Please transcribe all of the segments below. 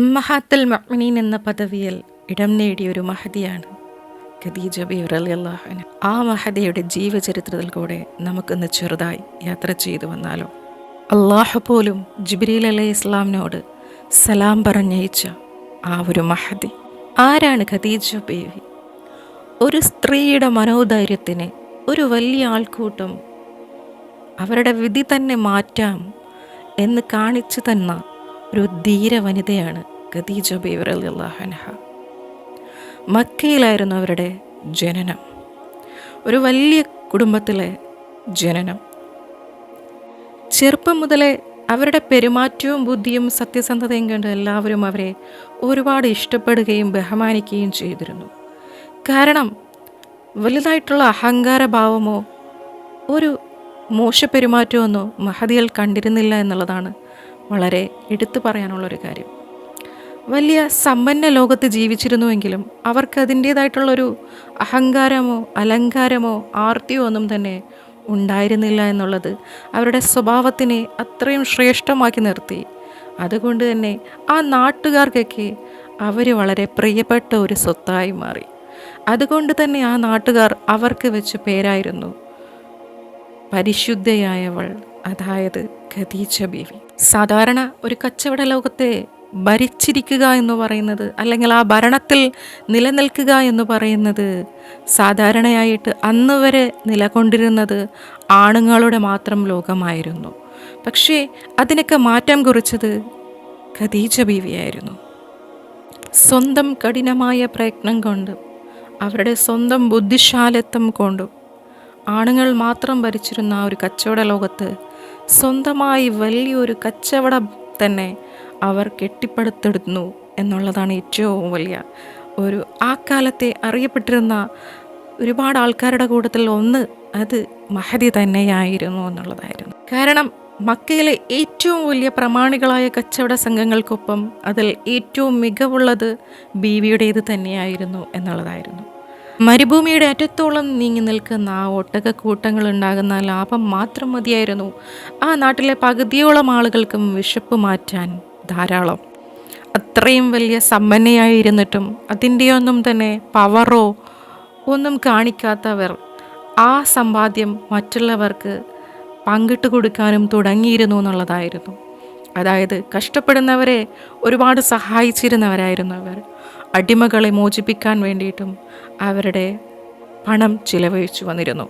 മഹാത്തൽ മഹ്മിനീൻ എന്ന പദവിയിൽ ഇടം നേടിയ ഒരു മഹതിയാണ് ഖദീജ ബീർ അള്ളാഹന ആ മഹദിയുടെ ജീവചരിത്രത്തിൽ കൂടെ നമുക്കൊന്ന് ചെറുതായി യാത്ര ചെയ്തു വന്നാലോ. അള്ളാഹു പോലും ജിബ്രീൽ അലൈഹി ഇസ്ലാമിനോട് സലാം പറഞ്ഞയച്ച ആ ഒരു മഹദി ആരാണ് ഖദീജ ബേവി? ഒരു സ്ത്രീയുടെ മനോധൈര്യത്തിന് ഒരു വലിയ ആൾക്കൂട്ടം അവരുടെ വിധി തന്നെ മാറ്റാം എന്ന് കാണിച്ചു തന്ന ഒരു ധീര വനിതയാണ് ഖദീജ ബീവർ അള്ളാഹൻഹ മക്കയിലായിരുന്നു അവരുടെ ജനനം. ഒരു വലിയ കുടുംബത്തിലെ ജനനം. ചെറുപ്പം മുതലേ അവരുടെ പെരുമാറ്റവും ബുദ്ധിയും സത്യസന്ധതയും കണ്ട് എല്ലാവരും അവരെ ഒരുപാട് ഇഷ്ടപ്പെടുകയും ബഹുമാനിക്കുകയും ചെയ്തിരുന്നു. കാരണം വലുതായിട്ടുള്ള അഹങ്കാരഭാവമോ ഒരു മോശപ്പെരുമാറ്റമൊന്നോ മഹതികൾ കണ്ടിരുന്നില്ല എന്നുള്ളതാണ് വളരെ എടുത്തു പറയാനുള്ളൊരു കാര്യം. വലിയ സമ്പന്ന ലോകത്ത് ജീവിച്ചിരുന്നുവെങ്കിലും അവർക്ക് അതിന്റേതായിട്ടുള്ളൊരു അഹങ്കാരമോ അലങ്കാരമോ ആർത്തിയോ ഒന്നും തന്നെ ഉണ്ടായിരുന്നില്ല എന്നുള്ളത് അവരുടെ സ്വഭാവത്തിനെ അത്രയും ശ്രേഷ്ഠമാക്കി നിർത്തി. അതുകൊണ്ട് തന്നെ ആ നാട്ടുകാർക്കൊക്കെ അവർ വളരെ പ്രിയപ്പെട്ട ഒരു സ്വത്തായി മാറി. അതുകൊണ്ട് തന്നെ ആ നാട്ടുകാർ അവർക്ക് വെച്ച് പേരായിരുന്നു പരിശുദ്ധയായവൾ അതായത് ഖദീജ ബീവി. സാധാരണ ഒരു കച്ചവട ലോകത്തെ ഭരിച്ചിരിക്കുക എന്ന് പറയുന്നത് അല്ലെങ്കിൽ ആ ഭരണത്തിൽ നിലനിൽക്കുക എന്ന് പറയുന്നത് സാധാരണയായിട്ട് അന്ന് വരെ നിലകൊണ്ടിരുന്നത് ആണുങ്ങളുടെ മാത്രം ലോകമായിരുന്നു. പക്ഷേ അതിനൊക്കെ മാറ്റം കുറിച്ചത് ഖദീജ ബീവിയായിരുന്നു. സ്വന്തം കഠിനമായ പ്രയത്നം കൊണ്ടും അവരുടെ സ്വന്തം ബുദ്ധിശാലത്വം കൊണ്ടും ആണുങ്ങൾ മാത്രം ഭരിച്ചിരുന്ന ആ ഒരു കച്ചവട ലോകത്ത് സ്വന്തമായി വലിയൊരു കച്ചവടം തന്നെ അവർ കെട്ടിപ്പടുത്തെടുന്നു എന്നുള്ളതാണ് ഏറ്റവും വലിയ ഒരു ആ കാലത്തെ അറിയപ്പെട്ടിരുന്ന ഒരുപാട് ആൾക്കാരുടെ കൂട്ടത്തിൽ ഒന്ന് അത് മഹതി തന്നെയായിരുന്നു എന്നുള്ളതായിരുന്നു. കാരണം മക്കയിലെ ഏറ്റവും വലിയ പ്രമാണികളായ കച്ചവട സംഘങ്ങൾക്കൊപ്പം അതിൽ ഏറ്റവും മികവുള്ളത് ബീവിയുടേത് തന്നെയായിരുന്നു എന്നുള്ളതായിരുന്നു. മരുഭൂമിയുടെ അറ്റത്തോളം നീങ്ങി നിൽക്കുന്ന ആ ഒട്ടക കൂട്ടങ്ങൾ ഉണ്ടാകുന്ന ലാഭം മാത്രം മതിയായിരുന്നു. ആ നാട്ടിലെ പകുതിയോളം ആളുകൾക്കും വിശപ്പ് മാറ്റാൻ ധാരാളം. അത്രയും വലിയ സമ്പന്നയായിരുന്നിട്ടും അതിന്റെയൊന്നും തന്നെ പവറോ ഒന്നും കാണിക്കാത്തവർ ആ സമ്പാദ്യം മറ്റുള്ളവർക്ക് പങ്കിട്ട് കൊടുക്കാനും തുടങ്ങിയിരുന്നു എന്നുള്ളതായിരുന്നു. അതായത് കഷ്ടപ്പെടുന്നവരെ ഒരുപാട് സഹായിച്ചിരുന്നവരായിരുന്നു അവർ. അടിമകളെ മോചിപ്പിക്കാൻ വേണ്ടിയിട്ടും അവരുടെ പണം ചിലവഴിച്ചു വന്നിരുന്നു.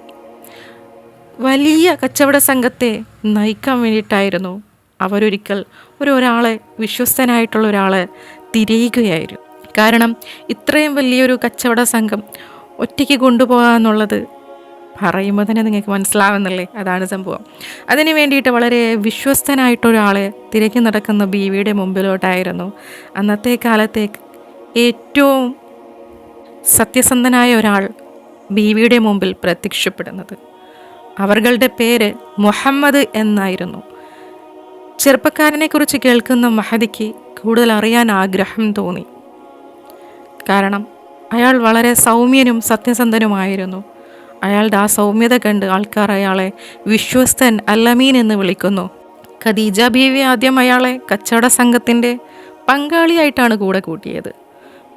വലിയ കച്ചവട സംഘത്തെ നയിക്കാൻ വേണ്ടിയിട്ടായിരുന്നു അവരൊരിക്കൽ ഒരു ഒരാളെ വിശ്വസ്തനായിട്ടുള്ള ഒരാളെ തിരയുകയായിരുന്നു. കാരണം ഇത്രയും വലിയൊരു കച്ചവട സംഘം ഒറ്റയ്ക്ക് കൊണ്ടുപോകുക എന്നുള്ളത് പറയുമ്പോൾ തന്നെ നിങ്ങൾക്ക് മനസ്സിലാവുന്നില്ലേ? അതാണ് സംഭവം. അതിന് വേണ്ടിയിട്ട് വളരെ വിശ്വസ്തനായിട്ടൊരാളെ തിരക്കി നടക്കുന്ന ബീവിയുടെ മുമ്പിലോട്ടായിരുന്നു. അന്നത്തെ കാലത്തെ ഏറ്റവും സത്യസന്ധനായ ഒരാൾ ബീവിയുടെ മുമ്പിൽ പ്രത്യക്ഷപ്പെടുന്നത്. അവരുടെ പേര് മുഹമ്മദ് എന്നായിരുന്നു. ചെറുപ്പക്കാരനെക്കുറിച്ച് കേൾക്കുന്ന മഹദിക്ക് കൂടുതൽ അറിയാൻ ആഗ്രഹം തോന്നി. കാരണം അയാൾ വളരെ സൗമ്യനും സത്യസന്ധനുമായിരുന്നു. അയാളുടെ ആ സൗമ്യത കണ്ട് ആൾക്കാർ അയാളെ വിശ്വസ്തൻ അല്ലമീൻ എന്ന് വിളിക്കുന്നു. ഖദീജ ബീവി ആദ്യം അയാളെ കച്ചവട സംഘത്തിന്റെ പങ്കാളിയായിട്ടാണ് കൂടെ കൂട്ടിയത്.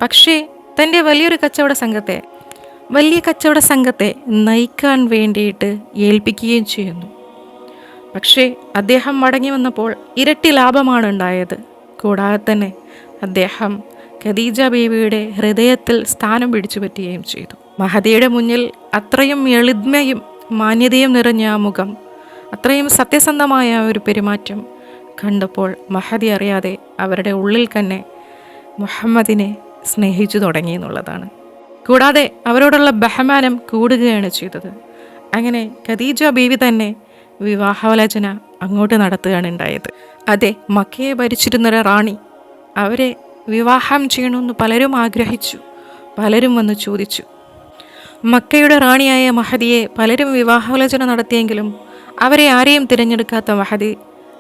പക്ഷേ തന്റെ വലിയൊരു കച്ചവട സംഘത്തെ വലിയ കച്ചവട സംഘത്തെ നയിക്കാൻ വേണ്ടിയിട്ട് ഏൽപ്പിക്കുകയും ചെയ്യുന്നു. പക്ഷേ അദ്ദേഹം മടങ്ങി വന്നപ്പോൾ ഇരട്ടി ലാഭമാണ് ഉണ്ടായത് കൂടാതെ തന്നെ അദ്ദേഹം ഖദീജ ബീവിയുടെ ഹൃദയത്തിൽ സ്ഥാനം പിടിച്ചു പറ്റുകയും ചെയ്തു. മഹദിയുടെ മുന്നിൽ അത്രയും എളിത്മയും മാന്യതയും നിറഞ്ഞ ആ മുഖം അത്രയും സത്യസന്ധമായ ഒരു പെരുമാറ്റം കണ്ടപ്പോൾ മഹദി അറിയാതെ അവരുടെ ഉള്ളിൽ തന്നെ മുഹമ്മദിനെ സ്നേഹിച്ചു തുടങ്ങി എന്നുള്ളതാണ്. കൂടാതെ അവരോടുള്ള ബഹമാനം കൂടുകയാണ് ചെയ്തത്. അങ്ങനെ ഖദീജ ബീവി തന്നെ വിവാഹാലോചന അങ്ങോട്ട് നടത്തുകയാണ് ഉണ്ടായത്. അതെ മക്കയെ ഭരിച്ചിരുന്നൊരു റാണി അവരെ വിവാഹം ചെയ്യണമെന്ന് പലരും ആഗ്രഹിച്ചു പലരും വന്ന് ചോദിച്ചു. മക്കയുടെ റാണിയായ മഹദിയെ പലരും വിവാഹാലോചന നടത്തിയെങ്കിലും അവരെ ആരെയും തിരഞ്ഞെടുക്കാത്ത മഹദി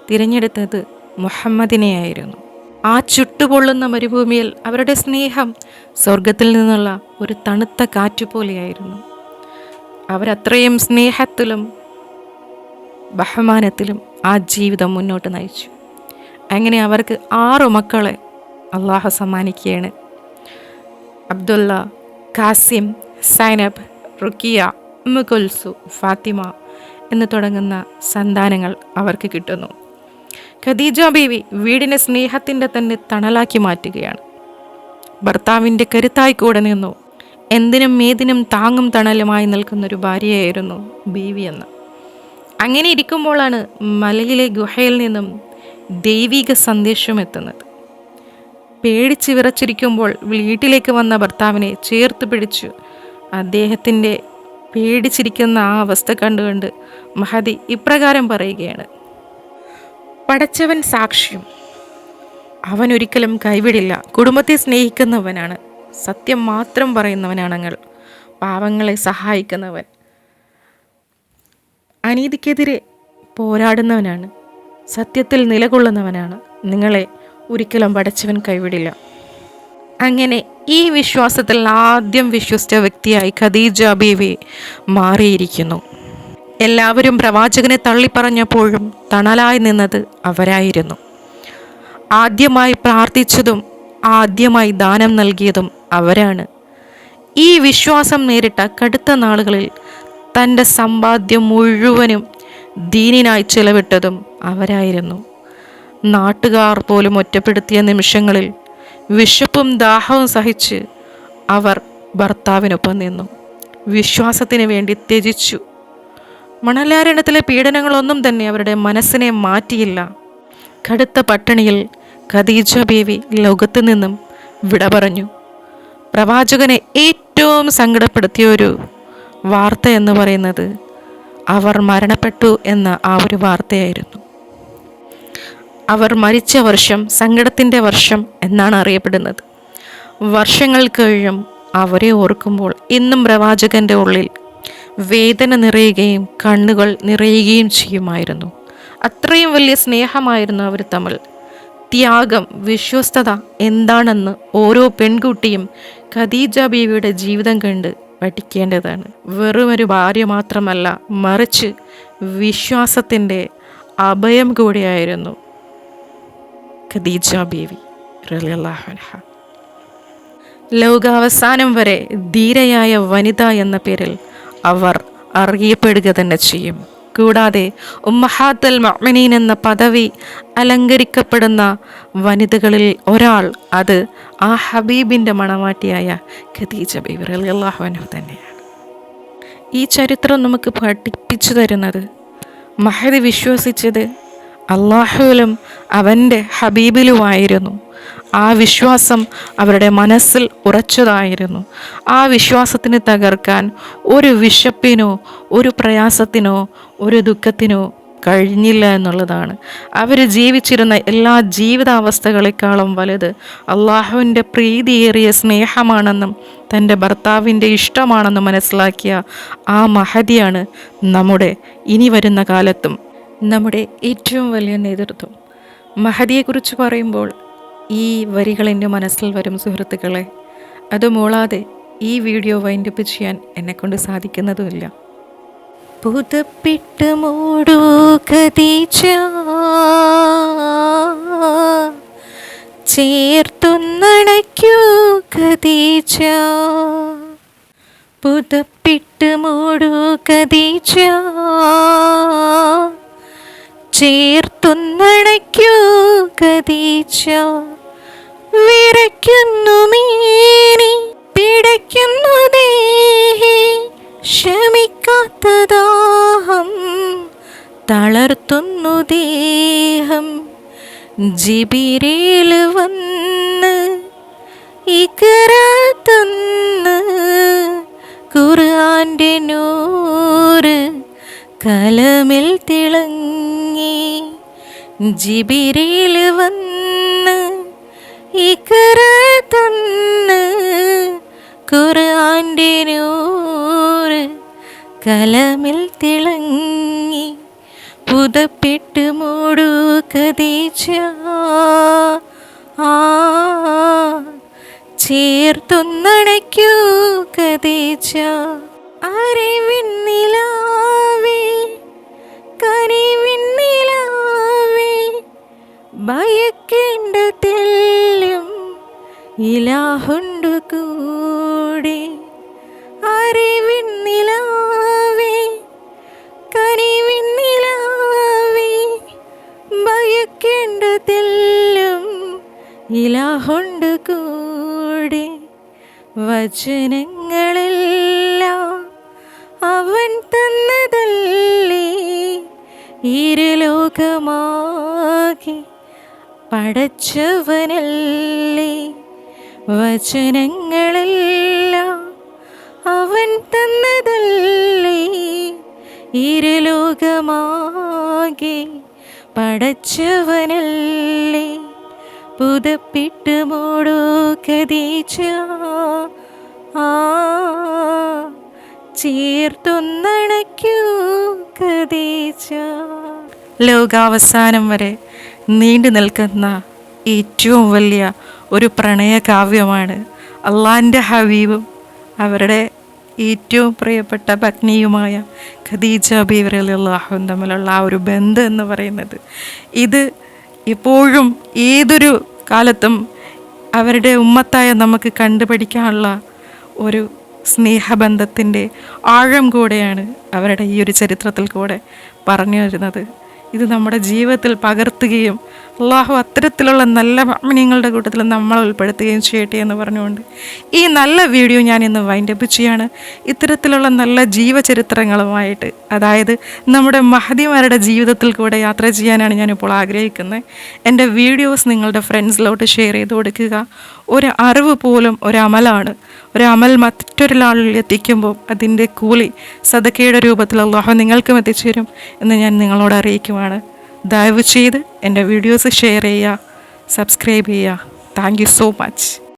തിരഞ്ഞെടുത്തത് മുഹമ്മദിനെയായിരുന്നു. ആ ചുട്ടുപൊള്ളുന്ന മരുഭൂമിയിൽ അവരുടെ സ്നേഹം സ്വർഗത്തിൽ നിന്നുള്ള ഒരു തണുത്ത കാറ്റുപോലെയായിരുന്നു അവരത്രയും സ്നേഹത്തിലും ബഹുമാനത്തിലും ആ ജീവിതം മുന്നോട്ട് നയിച്ചു. അങ്ങനെ അവർക്ക് ആറു മക്കളെ അള്ളാഹു സമ്മാനിക്കുകയാണ്. അബ്ദുല്ല കാസിം സൈനബ് റുക്കിയ മുഗുൽസു ഫാത്തിമ എന്ന് തുടങ്ങുന്ന സന്താനങ്ങൾ അവർക്ക് കിട്ടുന്നു. ഖദീജ ബീവി വീടിനെ സ്നേഹത്തിന്റെ തന്നെ തണലാക്കി മാറ്റുകയാണ്. ഭർത്താവിന്റെ കരുത്തായി കൂടെ നിന്നു. എന്തിനും ഏതിനും താങ്ങും തണലുമായി നിൽക്കുന്നൊരു ഭാര്യയായിരുന്നു ബീവി എന്ന്. അങ്ങനെ ഇരിക്കുമ്പോഴാണ് മലയിലെ ഗുഹയിൽ നിന്നും ദൈവിക സന്ദേശം എത്തുന്നത്. പേടിച്ച് വിറച്ചിരിക്കുമ്പോൾ വീട്ടിലേക്ക് വന്ന ഭർത്താവിനെ ചേർത്ത് പിടിച്ചു. അദ്ദേഹത്തിന്റെ പേടിച്ചിരിക്കുന്ന ആ അവസ്ഥ കണ്ടുകൊണ്ട് മഹതി ഇപ്രകാരം പറയുകയാണ്. പടച്ചവൻ സാക്ഷ്യം അവൻ ഒരിക്കലും കൈവിടില്ല. കുടുംബത്തെ സ്നേഹിക്കുന്നവനാണ്. സത്യം മാത്രം പറയുന്നവനാണങ്ങൾ പാവങ്ങളെ സഹായിക്കുന്നവൻ. അനീതിക്കെതിരെ പോരാടുന്നവനാണ്. സത്യത്തിൽ നിലകൊള്ളുന്നവനാണ്. നിങ്ങളെ ഒരിക്കലും പടച്ചവൻ കൈവിടില്ല. അങ്ങനെ ഈ വിശ്വാസത്തിൽ ആദ്യം വിശ്വസിച്ച വ്യക്തിയായി ഖദീജ ബീവി മാറിയിരിക്കുന്നു. എല്ലാവരും പ്രവാചകനെ തള്ളിപ്പറഞ്ഞപ്പോഴും തണലായി നിന്നത് അവരായിരുന്നു. ആദ്യമായി പ്രാർത്ഥിച്ചതും ആദ്യമായി ദാനം നൽകിയതും അവരാണ്. ഈ വിശ്വാസം നേരിട്ട കടുത്ത നാളുകളിൽ തന്റെ സമ്പാദ്യം മുഴുവനും ദീനിനായി ചെലവിട്ടതും അവരായിരുന്നു. നാട്ടുകാർ പോലും ഒറ്റപ്പെടുത്തിയ നിമിഷങ്ങളിൽ വിശപ്പും ദാഹവും സഹിച്ച് അവർ ഭർത്താവിനൊപ്പം നിന്നു. വിശ്വാസത്തിന് വേണ്ടി ത്യജിച്ചു. മണലാരണത്തിലെ പീഡനങ്ങളൊന്നും തന്നെ അവരുടെ മനസ്സിനെ മാറ്റിയില്ല. കടുത്ത പട്ടിണിയിൽ ഖദീജ ബേവി ലോകത്തു നിന്നും വിട പറഞ്ഞു. പ്രവാചകനെ ഏറ്റവും സങ്കടപ്പെടുത്തിയ ഒരു വാർത്ത എന്ന് പറയുന്നത് അവർ മരണപ്പെട്ടു എന്ന ആ ഒരു വാർത്തയായിരുന്നു. അവർ മരിച്ച വർഷം സങ്കടത്തിന്റെ വർഷം എന്നാണ് അറിയപ്പെടുന്നത്. വർഷങ്ങൾ കഴിയും അവരെ ഓർക്കുമ്പോൾ ഇന്നും പ്രവാചകന്റെ ഉള്ളിൽ വേദന നിറയുകയും കണ്ണുകൾ നിറയുകയും ചെയ്യുമായിരുന്നു. അത്രയും വലിയ സ്നേഹമായിരുന്നു അവർ തമ്മിൽ. ത്യാഗം വിശ്വസ്തത എന്താണെന്ന് ഓരോ പെൺകുട്ടിയും ഖദീജ ബീവിയുടെ ജീവിതം കണ്ട് പഠിക്കേണ്ടതാണ്. വെറുമൊരു ഭാര്യ മാത്രമല്ല മറിച്ച് വിശ്വാസത്തിന്റെ അഭയം കൂടിയായിരുന്നു ഖദീജ ബീവി ലോകാവസാനം വരെ ധീരയായ വനിത എന്ന പേരിൽ അവർ അറിയപ്പെടുക തന്നെ ചെയ്യും. കൂടാതെ ഉമ്മഹാത്തൽ മഅ്മിനീൻ എന്ന പദവി അലങ്കരിക്കപ്പെടുന്ന വനിതകളിൽ ഒരാൾ അത് ആ ഹബീബിന്റെ മണവാട്ടിയായ ഖദീജ അൻഹു തന്നെയാണ്. ഈ ചരിത്രം നമുക്ക് പഠിപ്പിച്ചു തരുന്നത് മഹദി വിശ്വസിച്ചത് അള്ളാഹുവിലും അവന്റെ ഹബീബിലുമായിരുന്നു. ആ വിശ്വാസം അവരുടെ മനസ്സിൽ ഉറച്ചതായിരുന്നു. ആ വിശ്വാസത്തിന് തകർക്കാൻ ഒരു വിശപ്പിനോ ഒരു പ്രയാസത്തിനോ ഒരു ദുഃഖത്തിനോ കഴിഞ്ഞില്ല എന്നുള്ളതാണ്. അവർ ജീവിച്ചിരുന്ന എല്ലാ ജീവിതാവസ്ഥകളെക്കാളും വലുത് അള്ളാഹുവിന്റെ പ്രീതിയേറിയ സ്നേഹമാണെന്നും തന്റെ ഭർത്താവിന്റെ ഇഷ്ടമാണെന്നും മനസ്സിലാക്കിയ ആ മഹതിയാണ് നമ്മുടെ ഇനി വരുന്ന കാലത്തും നമ്മുടെ ഏറ്റവും വലിയ നേതൃത്വം. മഹതിയെക്കുറിച്ച് പറയുമ്പോൾ ഈ വരികൾ എന്റെ മനസ്സിൽ വരും സുഹൃത്തുക്കളെ. അത് മൂളാതെ ഈ വീഡിയോ വൈൻഡപ്പ് ചെയ്യാൻ എന്നെക്കൊണ്ട് സാധിക്കുന്നതുമില്ല. പുതപ്പിട്ട് മൂടൂ കതീച്ച ചേർത്തുന്നണയ്ക്കൂ കതീച്ച പുതപ്പിട്ട് മൂടൂ കതീച്ച ചേർത്തുന്നണയ്ക്കൂ കതീച്ച വിറയ്ക്കുന്നു മീനി പിടയ്ക്കുന്നു ദേഹി. ക്ഷമിക്കാത്ത ദാഹം തളർത്തുന്നു ദേഹം. ജിബിരേൽ വന്ന് ഇക്കറ കലമിൽ തിളങ്ങി ജിബിരിയിൽ വന്ന് ഇക്കര തന്ന് ഖുർആന്റെ നൂറ് കലമിൽ തിളങ്ങി പുതപ്പിട്ട് മൂടു കതീച്ച ആ ചേർത്തൊന്നണയ്ക്കൂ കതീച്ച. കനിവിന്നിലാവേ ഭയക്കേണ്ട തെല്ലും ഇലാഹുണ്ടു കൂടെ. അറിവിൻ നിലാവേ കനിവിൻ നിലാവേ ഭയക്കേണ്ടതെല്ലും ഇലാഹുണ്ട് കൂടെ. വചനങ്ങളെല്ലാം അവൻ തന്നതല്ലേ ഇരുലോകമാകെ പടച്ചവനല്ലേ? വചനങ്ങളെല്ലാം അവൻ തന്നതല്ലേ? ഇരുലോകമാകെ പടച്ചവനല്ലേ? പുതപ്പിട്ട് മൂടോ കതീച്ച. ആ ചേർത്തൊന്നണയ്ക്കൂ കതീച്ച. ലോകാവസാനം വരെ നീണ്ടു നിൽക്കുന്ന ഏറ്റവും വലിയ ഒരു പ്രണയകാവ്യമാണ് അള്ളാന്റെ ഹബീബും അവരുടെ ഏറ്റവും പ്രിയപ്പെട്ട പത്നിയുമായ ഖദീജ ബീവർ തമ്മിലുള്ള ആ ഒരു ബന്ധം എന്ന് പറയുന്നത്. ഇത് ഇപ്പോഴും ഏതൊരു കാലത്തും അവരുടെ ഉമ്മത്തായ നമുക്ക് കണ്ടുപഠിക്കാനുള്ള ഒരു സ്നേഹബന്ധത്തിന്റെ ആഴം കൂടെയാണ് അവരുടെ ഈ ഒരു ചരിത്രത്തിൽ കൂടെ പറഞ്ഞു വരുന്നത്. ഇത് നമ്മുടെ ജീവിതത്തിൽ പകർത്തുകയും അള്ളാഹു അത്തരത്തിലുള്ള നല്ല മാമിനിയങ്ങളുടെ കൂട്ടത്തിൽ നമ്മൾ ഉൾപ്പെടുത്തുകയും ചെയ്യട്ടെ എന്ന് പറഞ്ഞുകൊണ്ട് ഈ നല്ല വീഡിയോ ഞാൻ ഇന്ന് വൈൻഡപ്പ് ചെയ്യാണ്. ഇത്തരത്തിലുള്ള നല്ല ജീവചരിത്രങ്ങളുമായിട്ട് അതായത് നമ്മുടെ മഹതിമാരുടെ ജീവിതത്തിൽ കൂടെ യാത്ര ചെയ്യാനാണ് ഞാനിപ്പോൾ ആഗ്രഹിക്കുന്നത് എന്റെ വീഡിയോസ് നിങ്ങളുടെ ഫ്രണ്ട്സിലോട്ട് ഷെയർ ചെയ്ത് കൊടുക്കുക. ഒരു അറിവ് പോലും ഒരു അമലാണ്. ഒരു അമൽ മറ്റൊരാളിൽ എത്തിക്കുമ്പോൾ അതിന്റെ കൂലി സദക്കയുടെ രൂപത്തിൽ അള്ളാഹു നിങ്ങൾക്കും എത്തിച്ചേരും എന്ന് ഞാൻ നിങ്ങളോട് അറിയിക്കുവാണ്. ദയവ് ചെയ്ത് എന്റെ വീഡിയോസ് ഷെയർ ചെയ്യുക സബ്സ്ക്രൈബ് ചെയ്യുക. Thank you so much.